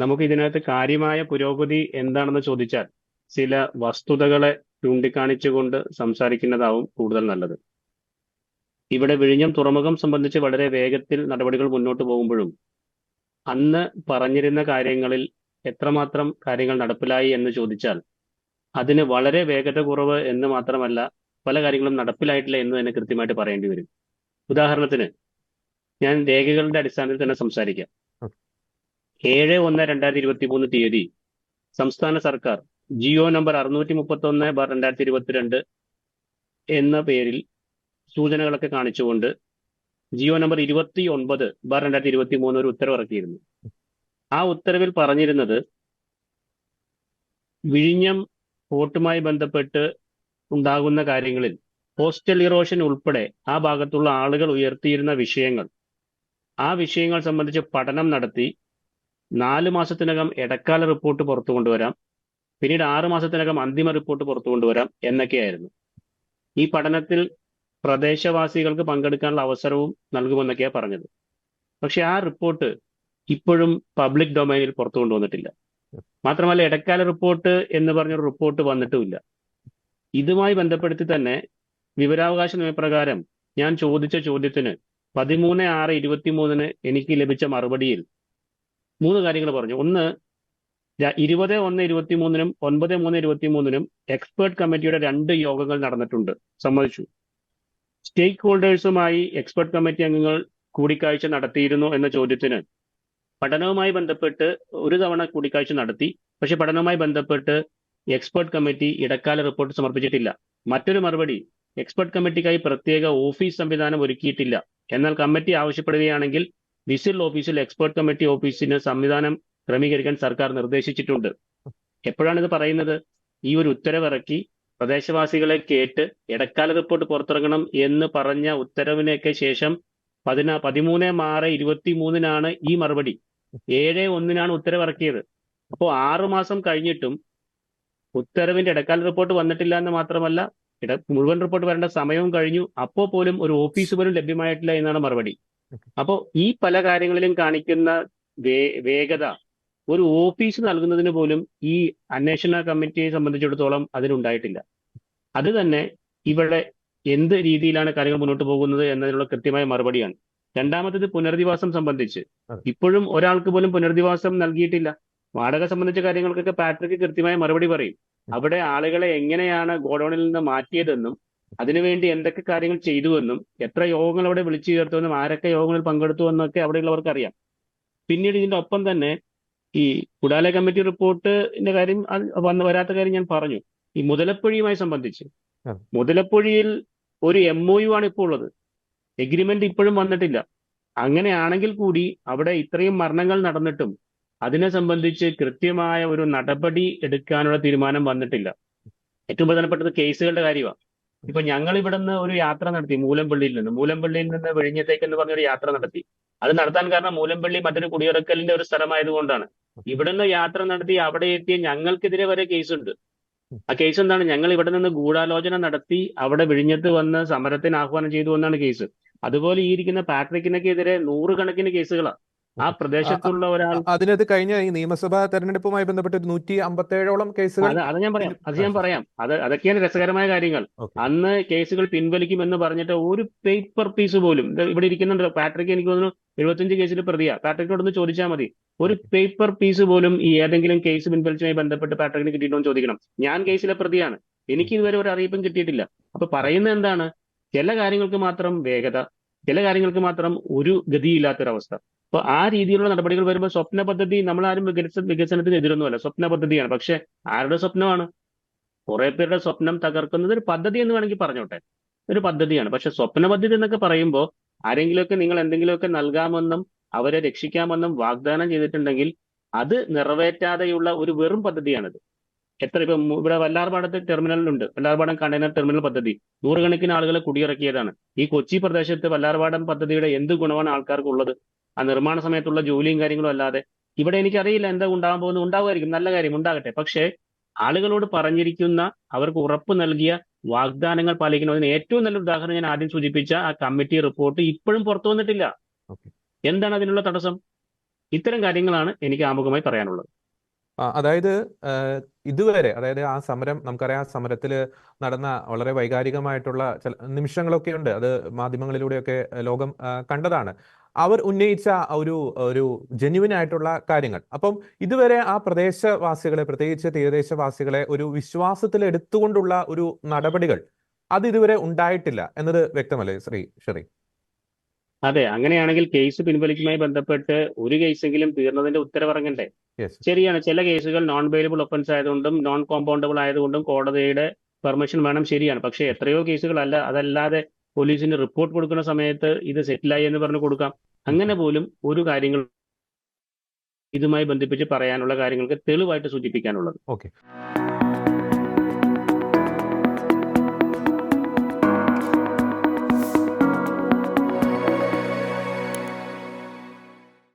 നമുക്ക് ഇതിനകത്ത് കാര്യമായ പുരോഗതി എന്താണെന്ന് ചോദിച്ചാൽ ചില വസ്തുതകളെ ചൂണ്ടിക്കാണിച്ചുകൊണ്ട് സംസാരിക്കുന്നതാവും കൂടുതൽ നല്ലത്. ഇവിടെ വിഴിഞ്ഞം തുറമുഖം സംബന്ധിച്ച് വളരെ വേഗത്തിൽ നടപടികൾ മുന്നോട്ട് പോകുമ്പോഴും അന്ന് പറഞ്ഞിരുന്ന കാര്യങ്ങളിൽ എത്രമാത്രം കാര്യങ്ങൾ നടപ്പിലായി എന്ന് ചോദിച്ചാൽ അതിന് വളരെ വേഗത കുറവ് എന്ന് മാത്രമല്ല പല കാര്യങ്ങളും നടപ്പിലായിട്ടില്ല എന്ന് തന്നെ കൃത്യമായിട്ട് പറയേണ്ടി വരും. ഉദാഹരണത്തിന് ഞാൻ രേഖകളുടെ അടിസ്ഥാനത്തിൽ തന്നെ സംസാരിക്കാം. ഏഴ് ഒന്ന് രണ്ടായിരത്തി ഇരുപത്തി മൂന്ന് തീയതി സംസ്ഥാന സർക്കാർ ജിയോ നമ്പർ അറുന്നൂറ്റി മുപ്പത്തി ഒന്ന് ബാർ രണ്ടായിരത്തി ഇരുപത്തിരണ്ട് എന്ന പേരിൽ സൂചനകളൊക്കെ കാണിച്ചുകൊണ്ട് ജിയോ നമ്പർ ഇരുപത്തി ഒൻപത് ബാർ രണ്ടായിരത്തി ഇരുപത്തി മൂന്ന് ഒരു ഉത്തരവ് ഇറക്കിയിരുന്നു ആ ഉത്തരവിൽ പറഞ്ഞിരുന്നത് വിഴിഞ്ഞം പോർട്ടുമായി ബന്ധപ്പെട്ട് ഉണ്ടാകുന്ന കാര്യങ്ങളിൽ പോസ്റ്റൽ ഇറോഷൻ ഉൾപ്പെടെ ആ ഭാഗത്തുള്ള ആളുകൾ ഉയർത്തിയിരുന്ന വിഷയങ്ങൾ ആ വിഷയങ്ങൾ സംബന്ധിച്ച് പഠനം നടത്തി നാല് മാസത്തിനകം ഇടക്കാല റിപ്പോർട്ട് പുറത്തു കൊണ്ടുവരാം. പിന്നീട് ആറ് മാസത്തിനകം അന്തിമ റിപ്പോർട്ട് പുറത്തു കൊണ്ടുവരാം എന്നൊക്കെയായിരുന്നു. ഈ പഠനത്തിൽ പ്രദേശവാസികൾക്ക് പങ്കെടുക്കാനുള്ള അവസരവും നൽകുമെന്നൊക്കെയാണ് പറഞ്ഞത്. പക്ഷെ ആ റിപ്പോർട്ട് ഇപ്പോഴും പബ്ലിക് ഡൊമൈനിൽ പുറത്തു കൊണ്ടുവന്നിട്ടില്ല. മാത്രമല്ല ഇടക്കാല റിപ്പോർട്ട് എന്ന് പറഞ്ഞൊരു റിപ്പോർട്ട് വന്നിട്ടുമില്ല. ഇതുമായി ബന്ധപ്പെടുത്തി തന്നെ വിവരാവകാശ നിയമപ്രകാരം ഞാൻ ചോദിച്ച ചോദ്യത്തിന് പതിമൂന്ന് ആറ് ഇരുപത്തി മൂന്നിന് എനിക്ക് ലഭിച്ച മറുപടിയിൽ മൂന്ന് കാര്യങ്ങൾ പറഞ്ഞു. ഒന്ന് ഇരുപത് ഒന്ന് ഇരുപത്തി മൂന്നിനും ഒൻപത് മൂന്ന് ഇരുപത്തി മൂന്നിനും എക്സ്പേർട്ട് കമ്മിറ്റിയുടെ രണ്ട് യോഗങ്ങൾ നടന്നിട്ടുണ്ട്. സമ്മതിച്ചു. സ്റ്റേക്ക് ഹോൾഡേഴ്സുമായി എക്സ്പേർട്ട് കമ്മിറ്റി അംഗങ്ങൾ കൂടിക്കാഴ്ച നടത്തിയിരുന്നു എന്ന ചോദ്യത്തിന് പഠനവുമായി ബന്ധപ്പെട്ട് ഒരു തവണ കൂടിക്കാഴ്ച നടത്തി. പക്ഷെ പഠനവുമായി ബന്ധപ്പെട്ട് എക്സ്പേർട്ട് കമ്മിറ്റി ഇടക്കാല റിപ്പോർട്ട് സമർപ്പിച്ചിട്ടില്ല. മറ്റൊരു മറുപടി എക്സ്പേർട്ട് കമ്മിറ്റിക്കായി പ്രത്യേക ഓഫീസ് സംവിധാനം ഒരുക്കിയിട്ടില്ല. എന്നാൽ കമ്മിറ്റി ആവശ്യപ്പെടുകയാണെങ്കിൽ വിസിൽ ഓഫീസിൽ എക്സ്പേർട്ട് കമ്മിറ്റി ഓഫീസിന് സംവിധാനം ക്രമീകരിക്കാൻ സർക്കാർ നിർദ്ദേശിച്ചിട്ടുണ്ട്. എപ്പോഴാണ് ഇത് പറയുന്നത്? ഈ ഒരു ഉത്തരവിറക്കി പ്രദേശവാസികളെ കേട്ട് ഇടക്കാല റിപ്പോർട്ട് പുറത്തിറങ്ങണം എന്ന് പറഞ്ഞ ഉത്തരവിനൊക്കെ ശേഷം പതിനാ പതിമൂന്ന് ആറ് ഇരുപത്തി മൂന്നിനാണ് ഈ മറുപടി. ഏഴ് ഒന്നിനാണ് ഉത്തരവിറക്കിയത് അപ്പോൾ ആറു മാസം കഴിഞ്ഞിട്ടും ഉത്തരവിന്റെ ഇടക്കാല റിപ്പോർട്ട് വന്നിട്ടില്ല എന്ന് മാത്രമല്ല മുഴുവൻ റിപ്പോർട്ട് വരേണ്ട സമയവും കഴിഞ്ഞു. അപ്പോൾ പോലും ഒരു ഓഫീസ് പോലും ലഭ്യമായിട്ടില്ല എന്നാണ് മറുപടി. അപ്പോൾ ഈ പല കാര്യങ്ങളിലും കാണിക്കുന്ന വേ വേഗത ഒരു ഓഫീസ് നൽകുന്നതിന് പോലും ഈ അന്വേഷണ കമ്മിറ്റിയെ സംബന്ധിച്ചിടത്തോളം അതിനുണ്ടായിട്ടില്ല അത് തന്നെ ഇവിടെ എന്ത് രീതിയിലാണ് കാര്യങ്ങൾ മുന്നോട്ട് പോകുന്നത് എന്നതിനുള്ള കൃത്യമായ മറുപടിയാണ്. രണ്ടാമത്തത് പുനരധിവാസം സംബന്ധിച്ച്. ഇപ്പോഴും ഒരാൾക്ക് പോലും പുനരധിവാസം നൽകിയിട്ടില്ല. വാടക സംബന്ധിച്ച കാര്യങ്ങൾക്കൊക്കെ പാട്രിക്ക് കൃത്യമായ മറുപടി പറയും. അവിടെ ആളുകളെ എങ്ങനെയാണ് ഗോഡൌണിൽ നിന്ന് മാറ്റിയതെന്നും അതിനുവേണ്ടി എന്തൊക്കെ കാര്യങ്ങൾ ചെയ്തുവെന്നും എത്ര യോഗങ്ങൾ അവിടെ വിളിച്ചു ചേർത്തുവെന്നും ആരൊക്കെ യോഗങ്ങളിൽ പങ്കെടുത്തു എന്നൊക്കെ അവിടെയുള്ളവർക്ക് അറിയാം പിന്നീട് ഇതിന്റെ ഒപ്പം തന്നെ ഈ കുടാല കമ്മിറ്റി റിപ്പോർട്ടിന്റെ കാര്യം വന്ന് വരാത്ത കാര്യം ഞാൻ പറഞ്ഞു. ഈ മുതലപ്പൊഴിയുമായി സംബന്ധിച്ച്. മുതലപ്പൊഴിയിൽ ഒരു എം ഒ യു ആണ് ഇപ്പോൾ ഉള്ളത്. എഗ്രിമെന്റ് ഇപ്പോഴും വന്നിട്ടില്ല. അങ്ങനെയാണെങ്കിൽ കൂടി അവിടെ ഇത്രയും മരണങ്ങൾ നടന്നിട്ടും അതിനെ സംബന്ധിച്ച് കൃത്യമായ ഒരു നടപടി എടുക്കാനുള്ള തീരുമാനം വന്നിട്ടില്ല. ഏറ്റവും പ്രധാനപ്പെട്ടത് കേസുകളുടെ കാര്യമാണ്. ഇപ്പൊ ഞങ്ങൾ ഇവിടുന്ന് ഒരു യാത്ര നടത്തി മൂലമ്പള്ളിയിൽ നിന്ന്. മൂലമ്പള്ളിയിൽ നിന്ന് വിഴിഞ്ഞത്തേക്ക് എന്ന് പറഞ്ഞൊരു യാത്ര നടത്തി. അത് നടത്താൻ കാരണം മൂലമ്പള്ളി മറ്റൊരു കുടിയിറക്കലിന്റെ ഒരു സ്ഥലമായതുകൊണ്ടാണ് ഇവിടുന്ന് യാത്ര നടത്തി അവിടെ എത്തിയ ഞങ്ങൾക്കെതിരെ വരെ കേസുണ്ട്. ആ കേസ് എന്താണ്? ഞങ്ങൾ ഇവിടെ നിന്ന് ഗൂഢാലോചന നടത്തി അവിടെ വിഴിഞ്ഞത്ത് വന്ന് സമരത്തിന് ആഹ്വാനം ചെയ്തു എന്നാണ് കേസ്. അതുപോലെ ഈ ഇരിക്കുന്ന പാട്രിക്കിനൊക്കെ എതിരെ നൂറുകണക്കിന് കേസുകളാണ് ആ പ്രദേശത്തുള്ള ഒരാൾ അതിനത് കഴിഞ്ഞ ഈ നിയമസഭാ തെരഞ്ഞെടുപ്പുമായി ബന്ധപ്പെട്ട് ഒരു നൂറ്റി അമ്പത്തേഴോളം കേസുകൾ അത് ഞാൻ പറയാം. അത് ഞാൻ പറയാം. അത് അതൊക്കെയാണ് രസകരമായ കാര്യങ്ങൾ. അന്ന് കേസുകൾ പിൻവലിക്കും എന്ന് പറഞ്ഞിട്ട് ഒരു പേപ്പർ പീസ് പോലും ഇവിടെ ഇരിക്കുന്നുണ്ട്. പാട്രിക് എനിക്ക് തോന്നുന്നു എഴുപത്തിയഞ്ച് കേസിൽ പ്രതിയാ. പാട്രിക്കിനോടൊന്ന് ചോദിച്ചാൽ മതി. ഒരു പേപ്പർ പീസ് പോലും ഈ ഏതെങ്കിലും കേസ് പിൻവലിച്ചുമായി ബന്ധപ്പെട്ട് പാട്രിക്കിന് കിട്ടിയിട്ടോ ചോദിക്കണം. ഞാൻ കേസിലെ പ്രതിയാണ്. എനിക്ക് ഇതുവരെ ഒരു അറിയിപ്പും കിട്ടിയിട്ടില്ല. അപ്പൊ പറയുന്നത് എന്താണ്? ചില കാര്യങ്ങൾക്ക് മാത്രം വേഗത ചില കാര്യങ്ങൾക്ക് മാത്രം ഒരു ഗതിയില്ലാത്തൊരവസ്ഥ. അപ്പൊ ആ രീതിയിലുള്ള നടപടികൾ വരുമ്പോൾ സ്വപ്ന പദ്ധതി നമ്മൾ ആരും വികസന വികസനത്തിന് എതിരൊന്നുമല്ല. സ്വപ്ന പദ്ധതിയാണ്. പക്ഷെ ആരുടെ സ്വപ്നമാണ്? കുറെ പേരുടെ സ്വപ്നം തകർക്കുന്നത് ഒരു പദ്ധതി എന്ന് വേണമെങ്കിൽ പറഞ്ഞോട്ടെ. ഒരു പദ്ധതിയാണ്. പക്ഷെ സ്വപ്ന പദ്ധതി എന്നൊക്കെ പറയുമ്പോൾ ആരെങ്കിലുമൊക്കെ നിങ്ങൾ എന്തെങ്കിലുമൊക്കെ നൽകാമെന്നും അവരെ രക്ഷിക്കാമെന്നും വാഗ്ദാനം ചെയ്തിട്ടുണ്ടെങ്കിൽ അത് നിറവേറ്റാതെയുള്ള ഒരു വെറും പദ്ധതിയാണിത്. എത്ര ഇപ്പൊ ഇവിടെ വല്ലാർപാടത്ത് ടെർമിനലുണ്ട് വല്ലാർപാടം കണ്ടെയ്നർ ടെർമിനൽ പദ്ധതി. നൂറുകണക്കിന് ആളുകളെ കുടിയിറക്കിയതാണ്. ഈ കൊച്ചി പ്രദേശത്ത് വല്ലാർപാടം പദ്ധതിയുടെ എന്ത് ഗുണമാണ് ആൾക്കാർക്ക് ഉള്ളത് ആ നിർമ്മാണ സമയത്തുള്ള ജോലിയും കാര്യങ്ങളും അല്ലാതെ ഇവിടെ എനിക്കറിയില്ല എന്താ ഉണ്ടാകാൻ പോകുന്നത്. ഉണ്ടാവുമായിരിക്കും. നല്ല കാര്യം ഉണ്ടാകട്ടെ. പക്ഷേ ആളുകളോട് പറഞ്ഞിരിക്കുന്ന അവർക്ക് ഉറപ്പ് നൽകിയ വാഗ്ദാനങ്ങൾ പാലിക്കുന്നതിന് ഏറ്റവും നല്ല ഉദാഹരണം ഞാൻ ആദ്യം സൂചിപ്പിച്ച ആ കമ്മിറ്റി റിപ്പോർട്ട് ഇപ്പോഴും പുറത്തു വന്നിട്ടില്ല. എന്താണ് അതിനുള്ള തടസ്സം? ഇത്തരം കാര്യങ്ങളാണ് എനിക്ക് ആമുഖമായി പറയാനുള്ളത്. അതായത് ഇതുവരെ അതായത് ആ സമരം നമുക്കറിയാം ആ സമരത്തിൽ നടന്ന വളരെ വൈകാരികമായിട്ടുള്ള ചില നിമിഷങ്ങളൊക്കെ ഉണ്ട്. അത് മാധ്യമങ്ങളിലൂടെയൊക്കെ ലോകം കണ്ടതാണ്. അവർ ഉന്നയിച്ച ഒരു ഒരു ജെന്യുവൻ ആയിട്ടുള്ള കാര്യങ്ങൾ. അപ്പം ഇതുവരെ ആ പ്രദേശവാസികളെ പ്രത്യേകിച്ച് തീരദേശവാസികളെ ഒരു വിശ്വാസത്തിൽ എടുത്തുകൊണ്ടുള്ള ഒരു നടപടികൾ അത് ഇതുവരെ ഉണ്ടായിട്ടില്ല എന്നത് വ്യക്തമല്ലേ ശ്രീ ഷെറി? അതെ അങ്ങനെയാണെങ്കിൽ കേസ് പിൻവലിക്കുമായി ബന്ധപ്പെട്ട് ഒരു കേസെങ്കിലും തീർന്നതിന്റെ ഉത്തരവിറങ്ങണ്ടേ? ശരിയാണ് ചില കേസുകൾ നോൺ ബെയിലബിൾ ഒഫൻസ് ആയതുകൊണ്ടും നോൺ കോമ്പൗണ്ടബിൾ ആയതുകൊണ്ടും കോടതിയുടെ പെർമിഷൻ വേണം ശരിയാണ്. പക്ഷേ എത്രയോ കേസുകളല്ല അതല്ലാതെ പോലീസിന് റിപ്പോർട്ട് കൊടുക്കുന്ന സമയത്ത് ഇത് സെറ്റിലായി എന്ന് പറഞ്ഞു കൊടുക്കാം. അങ്ങനെ പോലും ഒരു കാര്യങ്ങൾ ഇതുമായി ബന്ധിപ്പിച്ച് പറയാനുള്ള കാര്യങ്ങൾക്ക് തെളിവായിട്ട് സൂചിപ്പിക്കാനുള്ളത്. ഓക്കെ.